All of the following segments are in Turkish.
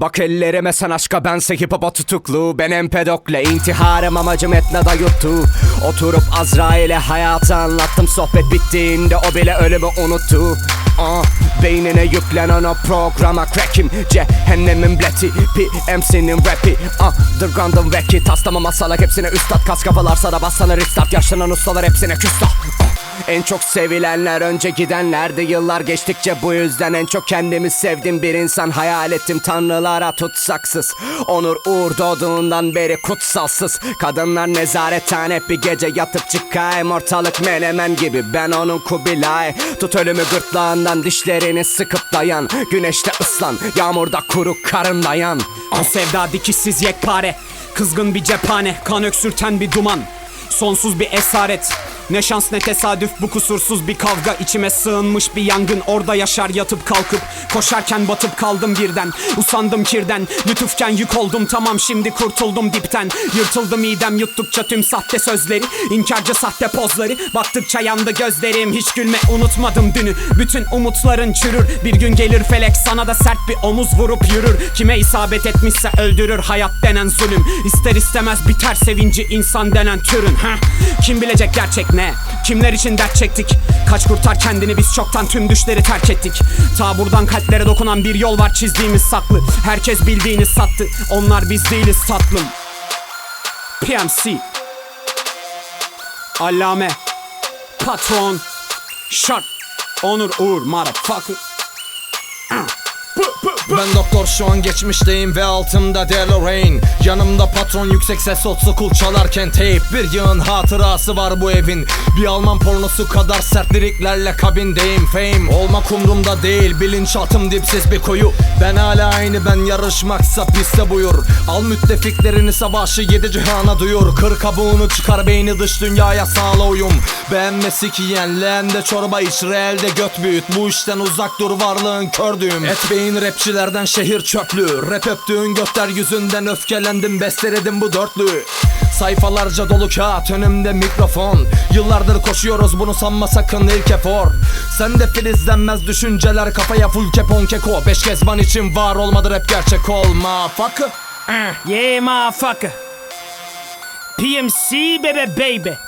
Bak ellerime sen aşka bense hip hop'a tutuklu. Ben empedokle intiharım amacım etnada yuttu Oturup Azrail'e hayatı anlattım. Sohbet bittiğinde o bile ölümü unuttu. Ah, beynine yüklenen o programa crackim. Cehennemin bleti PMC'nin rapi. Underground'ın veki Taslama masalak hepsine üstad. Kas kafalar sana bassana restart. Yaşlanan ustalar hepsine küstah. Ah, en çok sevilenler önce gidenlerdi. Yıllar geçtikçe bu yüzden en çok kendimi sevdim. Bir insan hayal ettim tanrılara tutsaksız. Onur uğur doğduğundan beri kutsalsız. Kadınlar nezarethane hep bir gece yatıp çıkayım Ortalık menemen gibi. Ben onun Kubilay Tut ölümü gırtlağından dişlerini sıkıp dayan. Güneşte ıslan yağmurda kuru karın dayan. O sevda dikişsiz yekpare Kızgın bir cephane Kan öksürten bir duman. Sonsuz bir esaret ne şans ne tesadüf bu kusursuz bir kavga. İçime sığınmış bir yangın orada yaşar yatıp kalkıp. Koşarken batıp kaldım birden usandım kirden. Lütufken yük oldum tamam şimdi kurtuldum dipten. Yırtıldı midem yuttukça tüm sahte sözleri inkarcı sahte pozları. Baktıkça yandı gözlerim hiç gülme unutmadım dünü. Bütün umutların çürür bir gün gelir felek sana da sert bir omuz vurup yürür. Kime isabet etmişse öldürür hayat denen zulüm. İster istemez biter sevinci insan denen türün ha? Kim bilecek gerçek ne? Kimler için dert çektik? Kaç kurtar kendini biz çoktan tüm düşleri terk ettik. Ta buradan kalplere dokunan bir yol var çizdiğimiz saklı. Herkes bildiğini sattı onlar biz değiliz tatlım. PMC Allame. Patron. Şart. Onur Uğur Motherfucker Ben doktor şu an geçmişteyim ve altımda DeLorean. Yanımda patron yüksek ses school çalarken tape. Bir yığın hatırası var bu evin. Bir Alman pornosu kadar sert liriklerle kabindeyim. Fame olmak umrumda değil bilinçaltım dipsiz bir koyu. Ben hala aynı ben yarışmaksa piste buyur. Al müttefiklerini savaşı yedi cihana duyur. Kır kabuğunu çıkar beyni dış dünyaya sağla uyum. Beğenmesi ki yiyen leğende çorba iç reelde göt büyüt. Bu işten uzak dur varlığın kördüğüm Et beyin rapçilerden şehir çöplü Rap öptüğün gökler yüzünden öfkelendim besteledim bu dörtlü. Sayfalarca dolu kağıt önümde mikrofon. Yıllardır koşuyoruz bunu sanma sakın ilk efor. Sende filizlenmez düşünceler kafaya full kepon keko. Beş kez ban için var olmadı rap gerçek olma. Fuck. Yeah motherfucker. PMC baby baby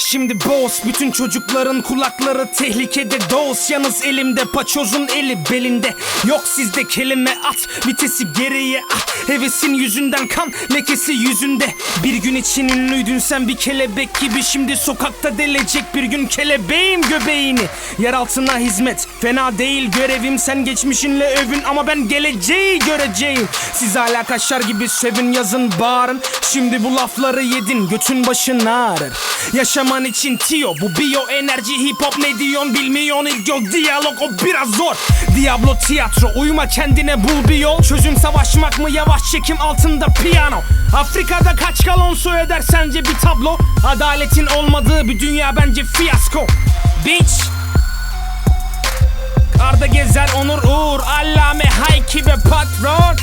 Şimdi boss bütün çocukların kulakları tehlikede. Dost yalnız elimde paçozun eli belinde. Yok sizde kelime at vitesi geriye at. Hevesin yüzünden kan lekesi yüzünde. Bir gün için ünlüydün sen bir kelebek gibi. Şimdi sokakta delecek bir gün kelebeğim göbeğini. Yer altına hizmet fena değil görevim Sen geçmişinle övün. Ama ben geleceği göreceğim. Siz hala kaşar gibi sövün yazın bağırın. Şimdi bu lafları yedin götün başın ağrır. Yaşaman için tiyo bu biyo enerji hip hop ne diyorsun bilmiyorsun. İlk yok diyalog o biraz zor. Diablo tiyatro uyuma kendine bul bir yol. Çözüm savaşmak mı yavaş çekim altında piyano. Afrika'da kaç galon su eder sence bir tablo? Adaletin olmadığı bir dünya bence fiyasko. Bitch Karda gezer onur uğur Allame hayki ve patron